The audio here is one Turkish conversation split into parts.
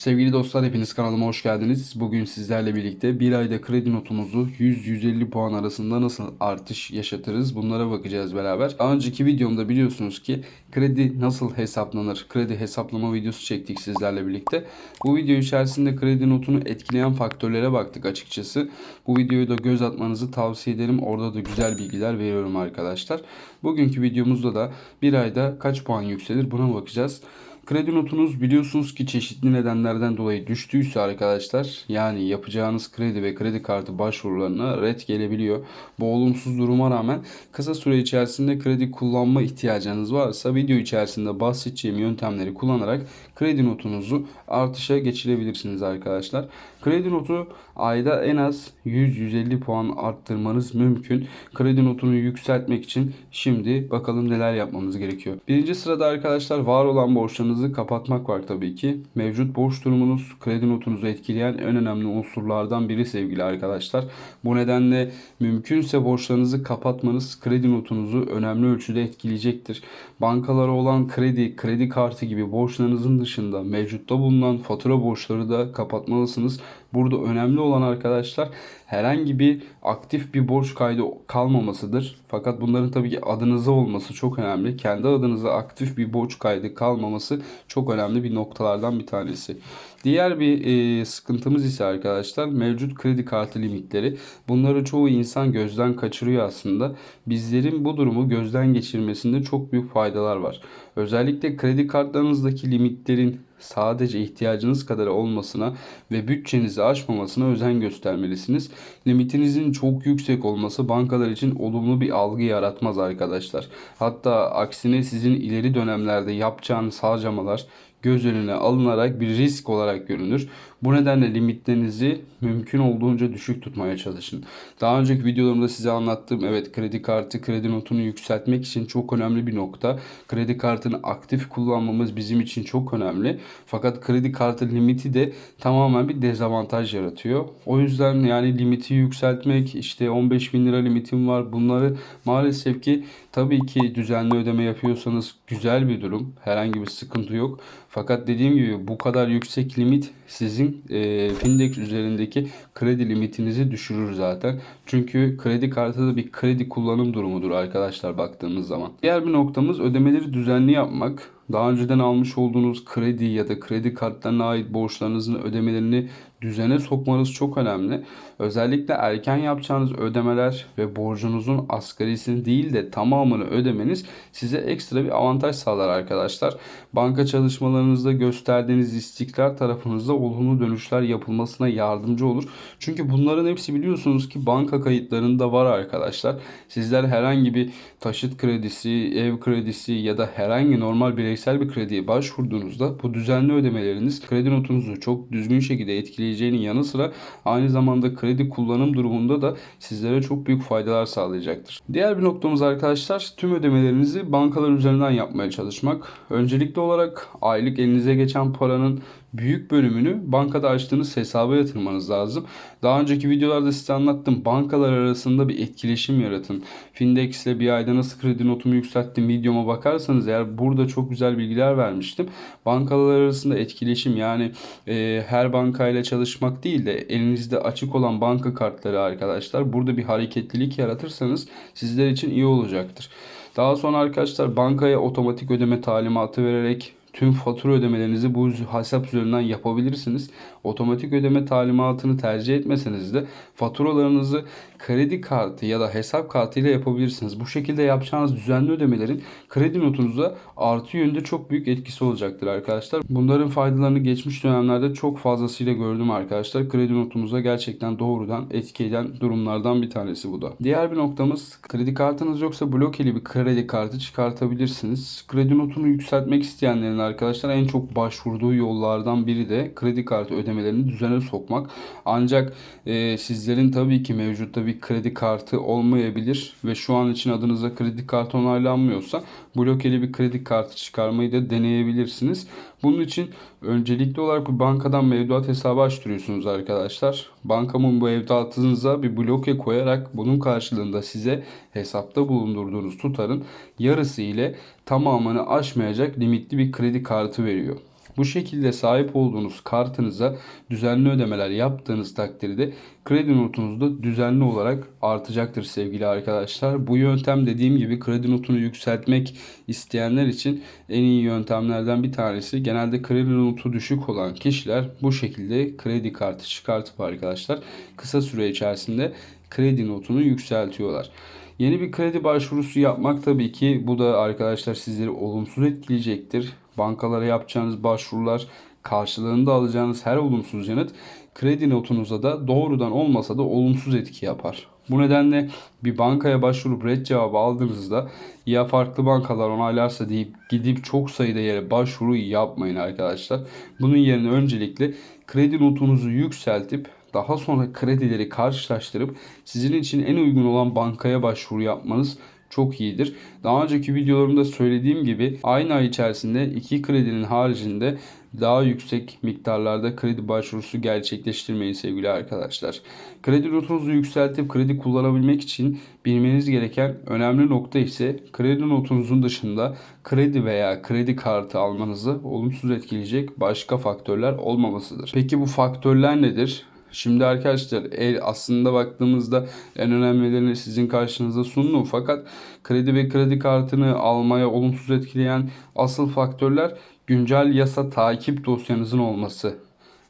Sevgili dostlar hepiniz kanalıma hoş geldiniz. Bugün sizlerle birlikte bir ayda kredi notumuzu 100-150 puan arasında nasıl artış yaşatırız bunlara bakacağız beraber. Daha önceki videomda biliyorsunuz ki kredi nasıl hesaplanır, kredi hesaplama videosu çektik sizlerle birlikte. Bu video içerisinde kredi notunu etkileyen faktörlere baktık açıkçası. Bu videoyu da göz atmanızı tavsiye ederim. Orada da güzel bilgiler veriyorum arkadaşlar. Bugünkü videomuzda da bir ayda kaç puan yükselir buna bakacağız. Kredi notunuz biliyorsunuz ki çeşitli nedenlerden dolayı düştüyse arkadaşlar yani yapacağınız kredi ve kredi kartı başvurularına red gelebiliyor. Bu olumsuz duruma rağmen kısa süre içerisinde kredi kullanma ihtiyacınız varsa video içerisinde bahsedeceğim yöntemleri kullanarak kredi notunuzu artışa geçirebilirsiniz arkadaşlar. Kredi notu ayda en az 100-150 puan arttırmanız mümkün. Kredi notunu yükseltmek için şimdi bakalım neler yapmamız gerekiyor. Birinci sırada arkadaşlar var olan borçlarınızı kapatmak var tabii ki. Mevcut borç durumunuz kredi notunuzu etkileyen en önemli unsurlardan biri sevgili arkadaşlar. Bu nedenle mümkünse borçlarınızı kapatmanız kredi notunuzu önemli ölçüde etkileyecektir. Bankalara olan kredi, kredi kartı gibi borçlarınızın dışında mevcutta bulunan fatura borçları da kapatmalısınız. Burada önemli olan arkadaşlar herhangi bir aktif bir borç kaydı kalmamasıdır. Fakat bunların tabii ki adınıza olması çok önemli. Kendi adınıza aktif bir borç kaydı kalmaması çok önemli bir noktalardan bir tanesi. Diğer bir e, sıkıntımız ise arkadaşlar mevcut kredi kartı limitleri. Bunları çoğu insan gözden kaçırıyor aslında. Bizlerin bu durumu gözden geçirmesinde çok büyük faydalar var. Özellikle kredi kartlarınızdaki limitlerin sadece ihtiyacınız kadar olmasına ve bütçenizi aşmamasına özen göstermelisiniz. Limitinizin çok yüksek olması bankalar için olumlu bir algı yaratmaz arkadaşlar. Hatta aksine sizin ileri dönemlerde yapacağınız harcamalar göz önüne alınarak bir risk olarak görünür. Bu nedenle limitlerinizi mümkün olduğunca düşük tutmaya çalışın. Daha önceki videolarımda size anlattığım evet kredi kartı kredi notunu yükseltmek için çok önemli bir nokta. Kredi kartını aktif kullanmamız bizim için çok önemli. Fakat kredi kartı limiti de tamamen bir dezavantaj yaratıyor. O yüzden yani limiti yükseltmek işte 15 bin lira limitim var bunları maalesef ki tabii ki düzenli ödeme yapıyorsanız güzel bir durum. Herhangi bir sıkıntı yok. Fakat dediğim gibi bu kadar yüksek limit sizin e, Findex üzerindeki kredi limitinizi düşürür zaten. Çünkü kredi kartı da bir kredi kullanım durumudur arkadaşlar baktığımız zaman. Diğer bir noktamız ödemeleri düzenli yapmak. Daha önceden almış olduğunuz kredi ya da kredi kartlarına ait borçlarınızın ödemelerini düzene sokmanız çok önemli. Özellikle erken yapacağınız ödemeler ve borcunuzun asgarisini değil de tamamını ödemeniz size ekstra bir avantaj sağlar arkadaşlar. Banka çalışmalarınızda gösterdiğiniz istikrar tarafınızda olumlu dönüşler yapılmasına yardımcı olur. Çünkü bunların hepsi biliyorsunuz ki banka kayıtlarında var arkadaşlar. Sizler herhangi bir taşıt kredisi, ev kredisi ya da herhangi normal bireysel bir krediye başvurduğunuzda bu düzenli ödemeleriniz kredi notunuzu çok düzgün şekilde etkileyeceğinin yanı sıra aynı zamanda kredi kullanım durumunda da sizlere çok büyük faydalar sağlayacaktır. Diğer bir noktamız arkadaşlar tüm ödemelerinizi bankalar üzerinden yapmaya çalışmak. Öncelikli olarak aylık elinize geçen paranın büyük bölümünü bankada açtığınız hesaba yatırmanız lazım. Daha önceki videolarda size anlattım. Bankalar arasında bir etkileşim yaratın. Findex ile bir ayda nasıl kredi notumu yükselttim videoma bakarsanız eğer burada çok güzel bilgiler vermiştim. Bankalar arasında etkileşim yani e, her bankayla çalışmak değil de elinizde açık olan banka kartları arkadaşlar burada bir hareketlilik yaratırsanız sizler için iyi olacaktır. Daha sonra arkadaşlar bankaya otomatik ödeme talimatı vererek tüm fatura ödemelerinizi bu hesap üzerinden yapabilirsiniz. Otomatik ödeme talimatını tercih etmeseniz de faturalarınızı kredi kartı ya da hesap kartı ile yapabilirsiniz. Bu şekilde yapacağınız düzenli ödemelerin kredi notunuza artı yönde çok büyük etkisi olacaktır arkadaşlar. Bunların faydalarını geçmiş dönemlerde çok fazlasıyla gördüm arkadaşlar. Kredi notumuza gerçekten doğrudan etki eden durumlardan bir tanesi bu da. Diğer bir noktamız kredi kartınız yoksa blokeli bir kredi kartı çıkartabilirsiniz. Kredi notunu yükseltmek isteyenlerin arkadaşlar en çok başvurduğu yollardan biri de kredi kartı ödemelerini düzene sokmak. Ancak e, sizlerin tabii ki mevcutta bir kredi kartı olmayabilir ve şu an için adınıza kredi kartı onaylanmıyorsa blokeli bir kredi kartı çıkarmayı da deneyebilirsiniz. Bunun için öncelikli olarak bir bankadan mevduat hesabı açtırıyorsunuz arkadaşlar. Bankamın bu mevduatınıza bir bloke koyarak bunun karşılığında size hesapta bulundurduğunuz tutarın yarısı ile tamamını aşmayacak limitli bir kredi kartı veriyor. Bu şekilde sahip olduğunuz kartınıza düzenli ödemeler yaptığınız takdirde kredi notunuz da düzenli olarak artacaktır sevgili arkadaşlar. Bu yöntem dediğim gibi kredi notunu yükseltmek isteyenler için en iyi yöntemlerden bir tanesi. Genelde kredi notu düşük olan kişiler bu şekilde kredi kartı çıkartıp arkadaşlar kısa süre içerisinde kredi notunu yükseltiyorlar. Yeni bir kredi başvurusu yapmak tabii ki bu da arkadaşlar sizleri olumsuz etkileyecektir. Bankalara yapacağınız başvurular karşılığında alacağınız her olumsuz yanıt kredi notunuza da doğrudan olmasa da olumsuz etki yapar. Bu nedenle bir bankaya başvurup red cevabı aldığınızda ya farklı bankalar onaylarsa deyip gidip çok sayıda yere başvuru yapmayın arkadaşlar. Bunun yerine öncelikle kredi notunuzu yükseltip daha sonra kredileri karşılaştırıp sizin için en uygun olan bankaya başvuru yapmanız çok iyidir. Daha önceki videolarımda söylediğim gibi aynı ay içerisinde iki kredinin haricinde daha yüksek miktarlarda kredi başvurusu gerçekleştirmeyin sevgili arkadaşlar. Kredi notunuzu yükseltip kredi kullanabilmek için bilmeniz gereken önemli nokta ise kredi notunuzun dışında kredi veya kredi kartı almanızı olumsuz etkileyecek başka faktörler olmamasıdır. Peki bu faktörler nedir? Şimdi arkadaşlar el aslında baktığımızda en önemlilerini sizin karşınıza sundum. Fakat kredi ve kredi kartını almaya olumsuz etkileyen asıl faktörler güncel yasa takip dosyanızın olması,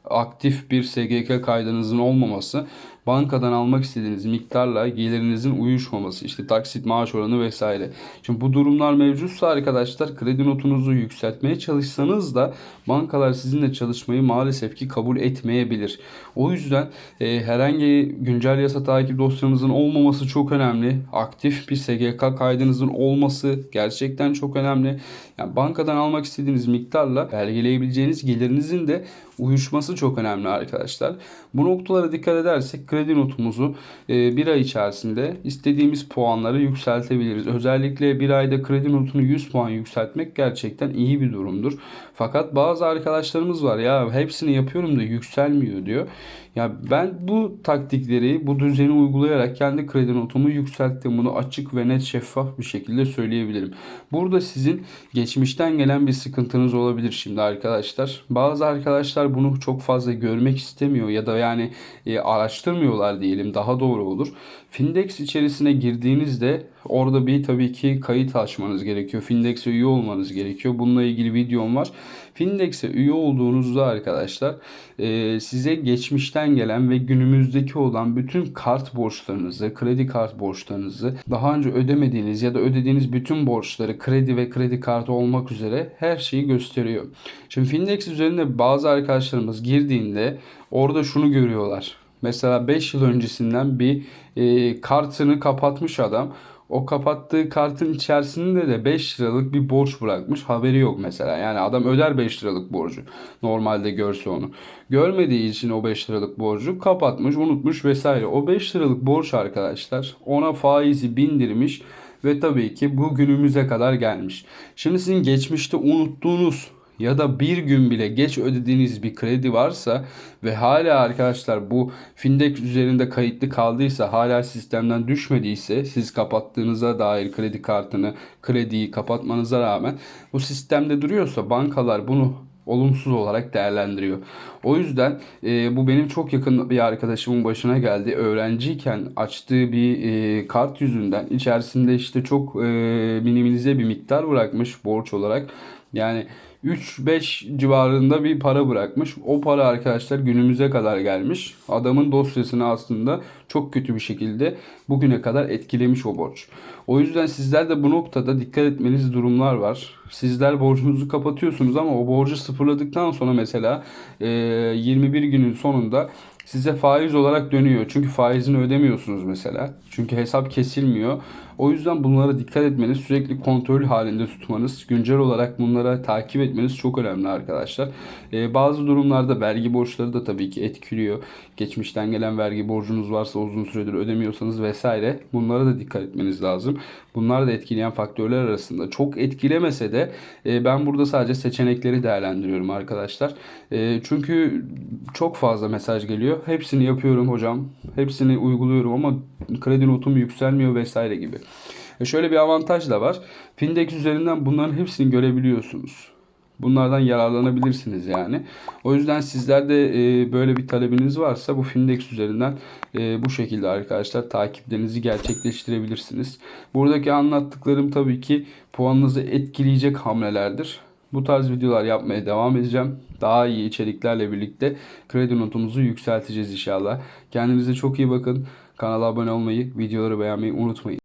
aktif bir SGK kaydınızın olmaması, bankadan almak istediğiniz miktarla gelirinizin uyuşmaması, işte taksit maaş oranı vesaire. Şimdi bu durumlar mevcutsa arkadaşlar kredi notunuzu yükseltmeye çalışsanız da bankalar sizinle çalışmayı maalesef ki kabul etmeyebilir. O yüzden e, herhangi güncel yasa takip dosyanızın olmaması çok önemli. Aktif bir SGK kaydınızın olması gerçekten çok önemli. Yani bankadan almak istediğiniz miktarla belgeleyebileceğiniz gelirinizin de uyuşması çok önemli arkadaşlar. Bu noktalara dikkat edersek kredi notumuzu e, bir ay içerisinde istediğimiz puanları yükseltebiliriz. Özellikle bir ayda kredi notunu 100 puan yükseltmek gerçekten iyi bir durumdur. Fakat bazı arkadaşlarımız var ya hepsini yapıyorum da yükselmiyor diyor. Ya ben bu taktikleri, bu düzeni uygulayarak kendi kredi notumu yükselttim. Bunu açık ve net şeffaf bir şekilde söyleyebilirim. Burada sizin geçmişten gelen bir sıkıntınız olabilir şimdi arkadaşlar. Bazı arkadaşlar bunu çok fazla görmek istemiyor ya da yani e, araştırmıyorlar diyelim daha doğru olur. Findex içerisine girdiğinizde orada bir tabii ki kayıt açmanız gerekiyor. Findex'e üye olmanız gerekiyor. Bununla ilgili videom var. Findex'e üye olduğunuzda arkadaşlar e, size geçmişten gelen ve günümüzdeki olan bütün kart borçlarınızı, kredi kart borçlarınızı, daha önce ödemediğiniz ya da ödediğiniz bütün borçları, kredi ve kredi kartı olmak üzere her şeyi gösteriyor. Şimdi Findex üzerinde bazı arkadaşlarımız girdiğinde orada şunu görüyorlar. Mesela 5 yıl öncesinden bir e, kartını kapatmış adam. O kapattığı kartın içerisinde de 5 liralık bir borç bırakmış. Haberi yok mesela. Yani adam öder 5 liralık borcu. Normalde görse onu. Görmediği için o 5 liralık borcu kapatmış, unutmuş vesaire. O 5 liralık borç arkadaşlar ona faizi bindirmiş ve tabii ki bu günümüze kadar gelmiş. Şimdi sizin geçmişte unuttuğunuz ya da bir gün bile geç ödediğiniz bir kredi varsa ve hala arkadaşlar bu Findex üzerinde kayıtlı kaldıysa hala sistemden düşmediyse siz kapattığınıza dair kredi kartını krediyi kapatmanıza rağmen bu sistemde duruyorsa bankalar bunu olumsuz olarak değerlendiriyor. O yüzden e, bu benim çok yakın bir arkadaşımın başına geldi. Öğrenciyken açtığı bir e, kart yüzünden içerisinde işte çok e, minimize bir miktar bırakmış borç olarak. Yani 3-5 civarında bir para bırakmış. O para arkadaşlar günümüze kadar gelmiş. Adamın dosyasını aslında çok kötü bir şekilde bugüne kadar etkilemiş o borç. O yüzden sizler de bu noktada dikkat etmeniz durumlar var. Sizler borcunuzu kapatıyorsunuz ama o borcu sıfırladıktan sonra mesela 21 günün sonunda size faiz olarak dönüyor. Çünkü faizini ödemiyorsunuz mesela. Çünkü hesap kesilmiyor. O yüzden bunlara dikkat etmeniz, sürekli kontrol halinde tutmanız, güncel olarak bunlara takip etmeniz çok önemli arkadaşlar. Ee, bazı durumlarda vergi borçları da tabii ki etkiliyor. Geçmişten gelen vergi borcunuz varsa uzun süredir ödemiyorsanız vesaire bunlara da dikkat etmeniz lazım. Bunlar da etkileyen faktörler arasında. Çok etkilemese de e, ben burada sadece seçenekleri değerlendiriyorum arkadaşlar. E, çünkü çok fazla mesaj geliyor. Hepsini yapıyorum hocam. Hepsini uyguluyorum ama kredi notum yükselmiyor vesaire gibi. E şöyle bir avantaj da var. Findex üzerinden bunların hepsini görebiliyorsunuz. Bunlardan yararlanabilirsiniz yani. O yüzden sizler de e, böyle bir talebiniz varsa bu Findex üzerinden e, bu şekilde arkadaşlar takiplerinizi gerçekleştirebilirsiniz. Buradaki anlattıklarım tabii ki puanınızı etkileyecek hamlelerdir. Bu tarz videolar yapmaya devam edeceğim. Daha iyi içeriklerle birlikte kredi notumuzu yükselteceğiz inşallah. Kendinize çok iyi bakın. Kanala abone olmayı, videoları beğenmeyi unutmayın.